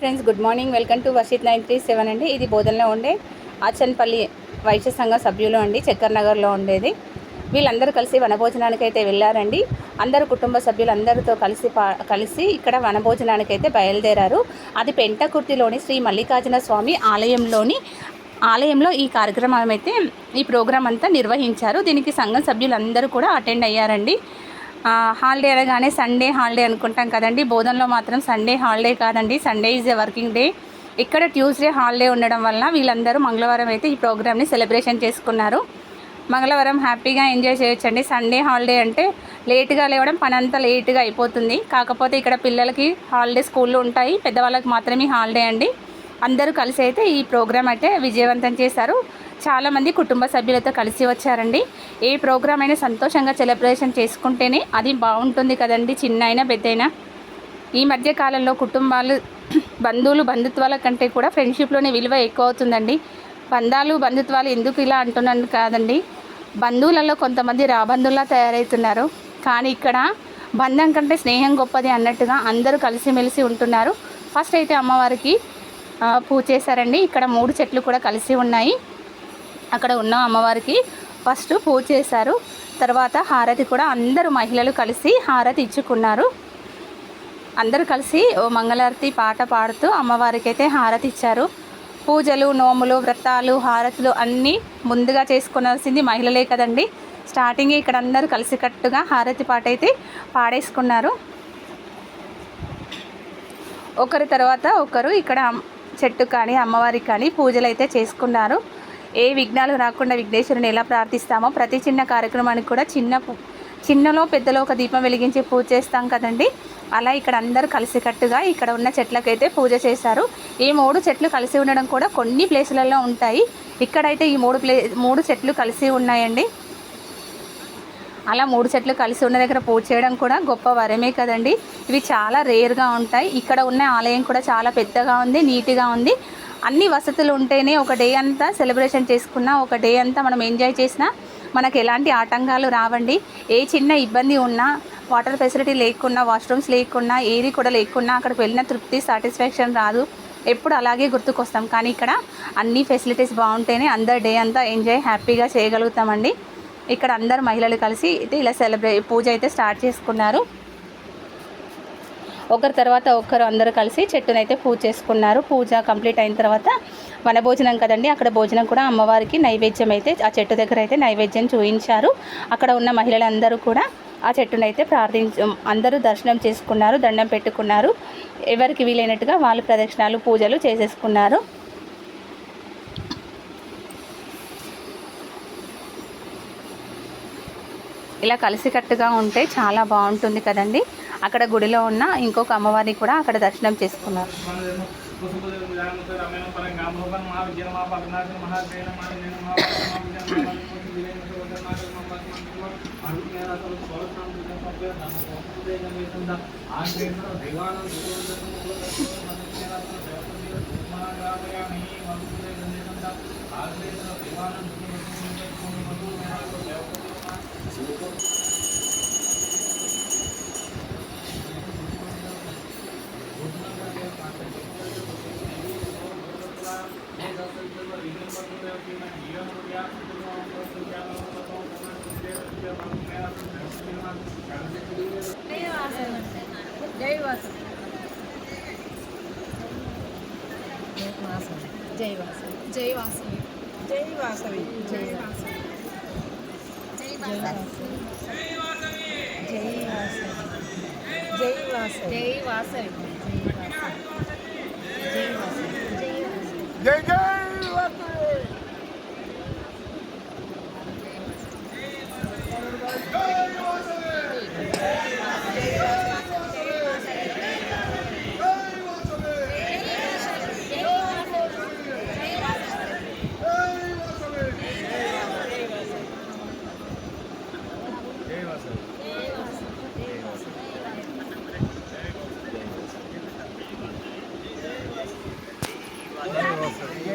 Friends good morning. Welcome to Varshith nine three seven అండి. ఇది బోధనలో ఉండే ఆచన్పల్లి వైశ్య సంఘ సభ్యులు అండి చక్కర్ నగర్లో ఉండేది. వీళ్ళందరూ కలిసి వనభోజనానికి అయితే వెళ్ళారండి. అందరు కుటుంబ సభ్యులు అందరితో కలిసి పా కలిసి ఇక్కడ వనభోజనానికి అయితే బయలుదేరారు. అది పెంటకుర్తిలోని శ్రీ మల్లికార్జున స్వామి ఆలయంలోని ఆలయంలో ఈ కార్యక్రమం అయితే ఈ ప్రోగ్రాం అంతా నిర్వహించారు. దీనికి సంఘం సభ్యులందరూ కూడా అటెండ్ అయ్యారండి. హాలిడే అనగానే సండే హాలిడే అనుకుంటాం కదండి. బోధనలో మాత్రం సండే హాలిడే కాదండి. Sunday is a working day ఇక్కడ ట్యూస్డే హాలిడే ఉండడం వల్ల వీళ్ళందరూ మంగళవారం అయితే ఈ ప్రోగ్రామ్ని సెలబ్రేషన్ చేసుకున్నారు. మంగళవారం హ్యాపీగా ఎంజాయ్ చేయొచ్చండి. సండే హాలిడే అంటే లేట్గా లేవడం పని అంతా లేట్గా అయిపోతుంది. కాకపోతే ఇక్కడ పిల్లలకి హాలిడే స్కూల్లో ఉంటాయి. పెద్దవాళ్ళకి మాత్రమే హాలిడే అండి. అందరూ కలిసి అయితే ఈ ప్రోగ్రామ్ అయితే విజయవంతం చేశారు. చాలామంది కుటుంబ సభ్యులతో కలిసి వచ్చారండి. ఏ ప్రోగ్రామ్ అయినా సంతోషంగా సెలబ్రేషన్ చేసుకుంటేనే అది బాగుంటుంది కదండి చిన్న అయినా పెద్ద అయినా ఈ మధ్య కాలంలో కుటుంబాలు బంధువులు బంధుత్వాల కంటే కూడా ఫ్రెండ్షిప్లోనే విలువ ఎక్కువ అవుతుందండి. బంధాలు బంధుత్వాలు ఎందుకు ఇలా అంటున్నాను కాదండి. బంధువులలో కొంతమంది రాబంధువులా తయారవుతున్నారు. కానీ ఇక్కడ బంధం కంటే స్నేహం గొప్పది అన్నట్టుగా అందరూ కలిసిమెలిసి ఉంటున్నారు. ఫస్ట్ అయితే అమ్మవారికి పూజ చేశారండి. ఇక్కడ మూడు చెట్లు కూడా కలిసి ఉన్నాయి. అక్కడ ఉన్న అమ్మవారికి ఫస్ట్ పూజ చేశారు. తర్వాత హారతి కూడా అందరూ మహిళలు కలిసి హారతి ఇచ్చుకున్నారు. అందరూ కలిసి ఓ మంగళారతి పాట పాడుతూ అమ్మవారికి అయితే హారతి ఇచ్చారు. పూజలు నోములు వ్రతాలు హారతులు అన్నీ ముందుగా చేసుకునాల్సింది మహిళలే కదండి. స్టార్టింగ్ ఇక్కడ అందరూ కలిసికట్టుగా హారతి పాట అయితే పాడేసుకున్నారు. ఒకరి తర్వాత ఒకరు ఇక్కడ చెట్టు కానీ అమ్మవారికి కానీ పూజలు అయితే చేసుకున్నారు. ఏ విఘ్నాలు రాకుండా విఘ్నేశ్వరుని ఎలా ప్రార్థిస్తామో ప్రతి చిన్న కార్యక్రమానికి కూడా చిన్న చిన్నలో పెద్దలో ఒక దీపం వెలిగించి పూజ చేస్తాం కదండి. అలా ఇక్కడ అందరూ కలిసికట్టుగా ఇక్కడ ఉన్న చెట్లకైతే పూజ చేశారు. ఈ మూడు చెట్లు కలిసి ఉండడం కూడా కొన్ని ప్లేసులలో ఉంటాయి. ఇక్కడైతే ఈ మూడు ప్లే మూడు చెట్లు కలిసి ఉన్నాయండి. అలా మూడు చెట్లు కలిసి ఉన్న దగ్గర పూజ చేయడం కూడా గొప్ప వరమే కదండి. ఇవి చాలా రేర్గా ఉంటాయి. ఇక్కడ ఉన్న ఆలయం కూడా చాలా పెద్దగా ఉంది నీట్గా ఉంది. అన్ని వసతులు ఉంటేనే ఒక డే అంతా సెలబ్రేషన్ చేసుకున్నా ఒక డే అంతా మనం ఎంజాయ్ చేసినా మనకు ఎలాంటి ఆటంకాలు రావండి. ఏ చిన్న ఇబ్బంది ఉన్నా వాటర్ ఫెసిలిటీ లేకున్నా వాష్రూమ్స్ లేకున్నా ఏది కూడా లేకున్నా అక్కడికి వెళ్ళిన తృప్తి సాటిస్ఫాక్షన్ రాదు. ఎప్పుడు అలాగే గుర్తుకొస్తాం. కానీ ఇక్కడ అన్ని ఫెసిలిటీస్ బాగుంటేనే అందరు డే అంతా ఎంజాయ్ హ్యాపీగా చేయగలుగుతామండి. ఇక్కడ అందరు మహిళలు కలిసి అయితే ఇలా సెలబ్రే పూజ అయితే స్టార్ట్ చేసుకున్నారు. ఒకరి తర్వాత ఒకరు అందరూ కలిసి చెట్టునైతే పూజ చేసుకున్నారు. పూజ కంప్లీట్ అయిన తర్వాత వనభోజనం కదండి అక్కడ భోజనం కూడా అమ్మవారికి నైవేద్యం అయితే ఆ చెట్టు దగ్గర అయితే నైవేద్యం చూపించారు అక్కడ ఉన్న మహిళలందరూ కూడా ఆ చెట్టునైతే ప్రార్థించ అందరూ దర్శనం చేసుకున్నారు దండం పెట్టుకున్నారు. ఎవరికి వీలైనట్టుగా వాళ్ళు ప్రదక్షిణాలు పూజలు చేసేసుకున్నారు. ఇలా కలిసికట్టుగా ఉంటే చాలా బాగుంటుంది కదండి. అక్కడ గుడిలో ఉన్న ఇంకొక అమ్మవారిని కూడా అక్కడ దర్శనం చేసుకున్నారు. జైవాసం జైవాసం జైవాసవి జైవాసవి జైవాసవి జై వాసవి. జై వాసవి. జై జై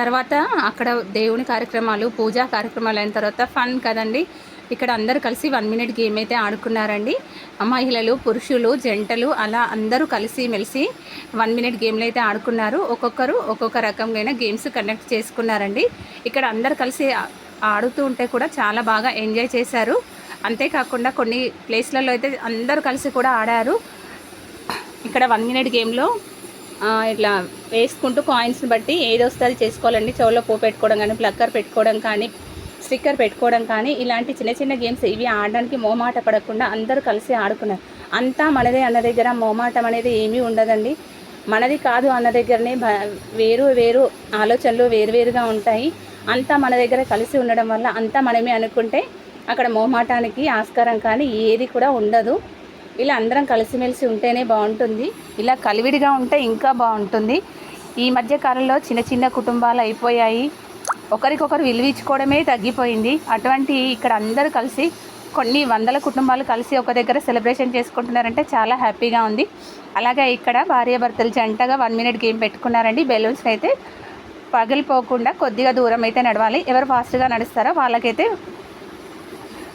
తర్వాత అక్కడ దేవుని కార్యక్రమాలు పూజా కార్యక్రమాలు అయిన తర్వాత ఫన్ కదండి. ఇక్కడ అందరూ కలిసి వన్ మినిట్ గేమ్ అయితే ఆడుకున్నారండి. మహిళలు పురుషులు జంటలు అలా అందరూ కలిసి మెలిసి వన్ మినిట్ గేమ్లు అయితే ఆడుకున్నారు. ఒక్కొక్కరు ఒక్కొక్క రకంగా గేమ్స్ కండక్ట్ చేసుకున్నారండి. ఇక్కడ అందరు కలిసి ఆడుతూ ఉంటే కూడా చాలా బాగా ఎంజాయ్ చేశారు. అంతేకాకుండా కొన్ని ప్లేస్లలో అయితే అందరూ కలిసి కూడా ఆడారు. ఇక్కడ వన్ మినిట్ గేమ్లో ఇట్లా వేసుకుంటూ కాయిన్స్ని బట్టి ఏది వస్తే అది చేసుకోవాలండి. చెవులో పూ పెట్టుకోవడం కానీ ప్లక్కర్ పెట్టుకోవడం కానీ స్టిక్కర్ పెట్టుకోవడం కానీ ఇలాంటి చిన్న చిన్న గేమ్స్ ఇవి ఆడడానికి మోమాట పడకుండా అందరూ కలిసి ఆడుకున్నారు. అంతా మనదే అన్న దగ్గర మోమాటం అనేది ఏమీ ఉండదండి. మనది కాదు అన్న దగ్గరనే భ వేరు వేరు ఆలోచనలు వేరువేరుగా ఉంటాయి. అంతా మన దగ్గర కలిసి ఉండడం వల్ల అంతా మనమే అనుకుంటే అక్కడ మోమాటానికి ఆస్కారం కానీ ఏది కూడా ఉండదు. ఇలా అందరం కలిసిమెలిసి ఉంటేనే బాగుంటుంది. ఇలా కలివిడిగా ఉంటే ఇంకా బాగుంటుంది. ఈ మధ్య కాలంలో చిన్న చిన్న కుటుంబాలు అయిపోయాయి. ఒకరికొకరు విలువించుకోవడమే తగ్గిపోయింది. అటువంటి ఇక్కడ అందరూ కలిసి కొన్ని వందల కుటుంబాలు కలిసి ఒక దగ్గర సెలబ్రేషన్ చేసుకుంటున్నారంటే చాలా హ్యాపీగా ఉంది. అలాగే ఇక్కడ భార్యాభర్తలు జంటగా వన్ మినిట్ గేమ్ పెట్టుకున్నారండి? బెలూన్స్ అయితే పగిలిపోకుండా కొద్దిగా దూరం అయితే నడవాలి. ఎవరు ఫాస్ట్గా నడుస్తారో వాళ్ళకైతే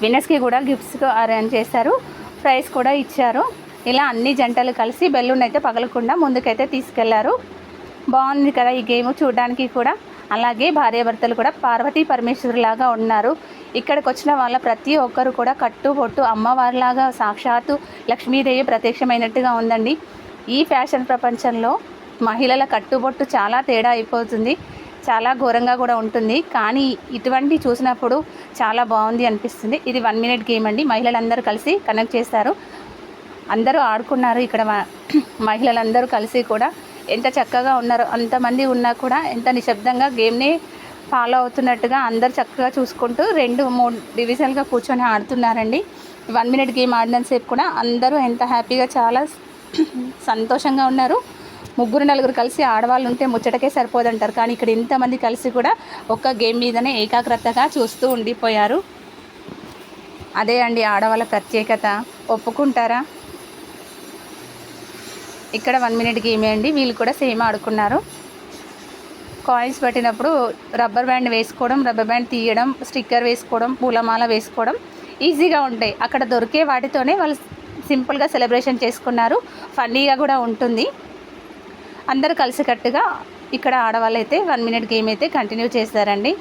విన్నర్స్కి కూడా గిఫ్ట్స్ అరేంజ్ చేశారు. ప్రైజ్ కూడా ఇచ్చారు. ఇలా అన్ని జంటలు కలిసి బెలూన్ అయితే పగలకుండా ముందుకైతే తీసుకెళ్ళారు. బాగుంది కదా ఈ గేమ్ చూడడానికి కూడా. అలాగే భార్యాభర్తలు కూడా పార్వతీ పరమేశ్వరులాగా ఉన్నారు. ఇక్కడికి వచ్చిన వాళ్ళ ప్రతి ఒక్కరు కూడా కట్టు పొట్టు అమ్మవారిలాగా సాక్షాత్తు లక్ష్మీదేవి ప్రత్యక్షమైనట్టుగా ఉందండి. ఈ ఫ్యాషన్ ప్రపంచంలో మహిళల కట్టుబొట్టు చాలా తేడా అయిపోతుంది. చాలా ఘోరంగా కూడా ఉంటుంది. కానీ ఇటువంటి చూసినప్పుడు చాలా బాగుంది అనిపిస్తుంది. ఇది వన్ మినిట్ గేమ్ అండి. మహిళలందరూ కలిసి కనెక్ట్ చేస్తారు. అందరూ ఆడుకున్నారు ఇక్కడ మహిళలందరూ కలిసి కూడా. ఎంత చక్కగా ఉన్నారో అంతమంది ఉన్నా కూడా ఎంత నిశ్శబ్దంగా గేమ్ని ఫాలో అవుతున్నట్టుగా అందరు చక్కగా చూసుకుంటూ రెండు మూడు డివిజన్గా కూర్చొని ఆడుతున్నారండి. వన్ మినిట్ గేమ్ ఆడినంతసేపు కూడా అందరూ ఎంత హ్యాపీగా చాలా సంతోషంగా ఉన్నారు. ముగ్గురు నలుగురు కలిసి ఆడవాళ్ళు ఉంటే ముచ్చటకే సరిపోదంటారు. కానీ ఇక్కడ ఇంతమంది కలిసి కూడా ఒక్క గేమ్ మీదనే ఏకాగ్రతగా చూస్తూ ఉండిపోయారు. అదే అండి ఆడవాళ్ళ ప్రత్యేకత. ఒప్పుకుంటారా? ఇక్కడ వన్ మినిట్ గేమే అండి. వీళ్ళు కూడా సేమ్ ఆడుకున్నారు. కాయిన్స్ పెట్టినప్పుడు రబ్బర్ బ్యాండ్ వేసుకోవడం రబ్బర్ బ్యాండ్ తీయడం స్టిక్కర్ వేసుకోవడం పూలమాల వేసుకోవడం ఈజీగా ఉంటాయి. అక్కడ దొరికే వాటితోనే వాళ్ళు సింపుల్గా సెలబ్రేషన్ చేసుకున్నారు. ఫన్నీగా కూడా ఉంటుంది. అందరు కలిసికట్టుగా ఇక్కడ ఆడవాళ్ళు అయితే వన్ మినిట్ గేమ్ అయితే కంటిన్యూ చేస్తారండి.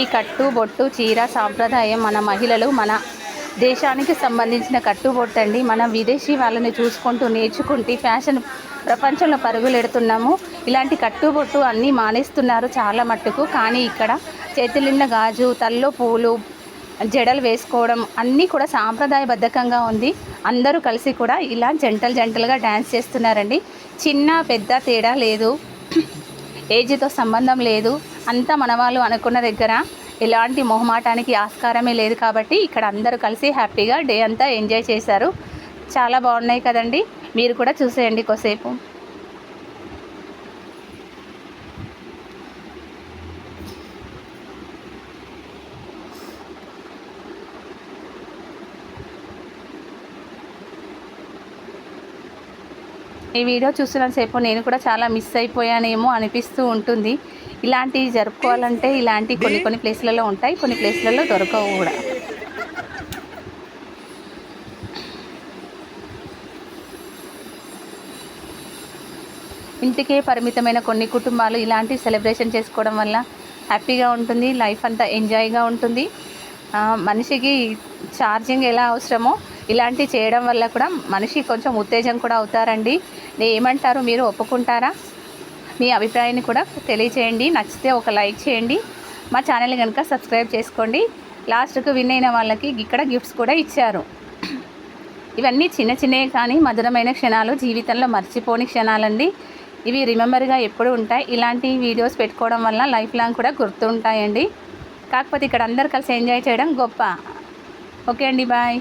ఈ కట్టు బొట్టు చీర సాంప్రదాయం మన మహిళలు మన దేశానికి సంబంధించిన కట్టుబొట్టు అండి మనం విదేశీ వాళ్ళని చూసుకుంటూ నేర్చుకుంటూ ఫ్యాషన్ ప్రపంచంలో పరుగులెడుతున్నాము. ఇలాంటి కట్టుబొట్టు అన్నీ మానేస్తున్నారు చాలా మట్టుకు. కానీ ఇక్కడ చేతులిన్న గాజు తల్లో పూలు జడలు వేసుకోవడం అన్నీ కూడా సాంప్రదాయబద్ధకంగా ఉంది. అందరూ కలిసి కూడా ఇలా జంటలు జంటలుగా డ్యాన్స్ చేస్తున్నారండి. చిన్న పెద్ద తేడా లేదు. ఏజ్తో సంబంధం లేదు. అంతా మనవాళ్ళు అనుకున్న దగ్గర ఎలాంటి మొహమాటానికి ఆస్కారమే లేదు కాబట్టి ఇక్కడ అందరూ కలిసి హ్యాపీగా డే అంతా ఎంజాయ్ చేశారు. చాలా బాగున్నాయి కదండి. మీరు కూడా చూసేయండి కొద్దిసేపు. ఈ వీడియో చూస్తున్నంతసేపు నేను కూడా చాలా మిస్ అయిపోయానేమో అనిపిస్తూ ఉంటుంది. ఇలాంటివి జరుపుకోవాలంటే ఇలాంటి కొన్ని కొన్ని ప్లేస్లలో ఉంటాయి కొన్ని ప్లేస్లలో దొరకవు కూడా. ఇంటికే పరిమితమైన కొన్ని కుటుంబాలు ఇలాంటి సెలబ్రేషన్ చేసుకోవడం వల్ల హ్యాపీగా ఉంటుంది లైఫ్ అంతా ఎంజాయ్గా ఉంటుంది. మనిషికి ఛార్జింగ్ ఎలా అవసరమో ఇలాంటివి చేయడం వల్ల కూడా మనిషి కొంచెం ఉత్తేజం కూడా అవుతారండి. ఏమంటారు మీరు ఒప్పుకుంటారా? మీ అభిప్రాయాన్ని కూడా తెలియచేయండి. నచ్చితే ఒక లైక్ చేయండి. మా ఛానల్ని కనుక సబ్స్క్రైబ్ చేసుకోండి. లాస్ట్కు విన్ అయిన వాళ్ళకి ఇక్కడ గిఫ్ట్స్ కూడా ఇచ్చారు. ఇవన్నీ చిన్న చిన్నవి కానీ మధురమైన క్షణాలు జీవితంలో మర్చిపోని క్షణాలండి. ఇవి రిమెంబర్గా ఎప్పుడు ఉంటాయి. ఇలాంటి వీడియోస్ పెట్టుకోవడం వల్ల లైఫ్ లాంగ్ కూడా గుర్తుంటాయండి. కాకపోతే ఇక్కడ అందరు కలిసి ఎంజాయ్ చేయడం గొప్ప. ఓకే అండి బాయ్